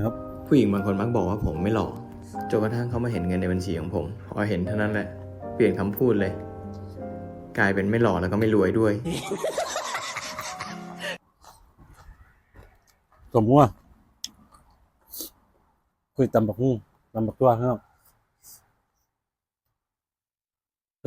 นะครับ ผู้หญิงบางคนมักบอกว่าผมไม่หล่อจนกระทั่งเขามาเห็นเงินในบัญชีของผม พอเห็นเท่านั้นแหละ เปลี่ยนคำพูดเลย กลายเป็นไม่หล่อแล้วก็ไม่รวยด้วย สมหัวคุยตำบักหุ่งตำบักตัวครับก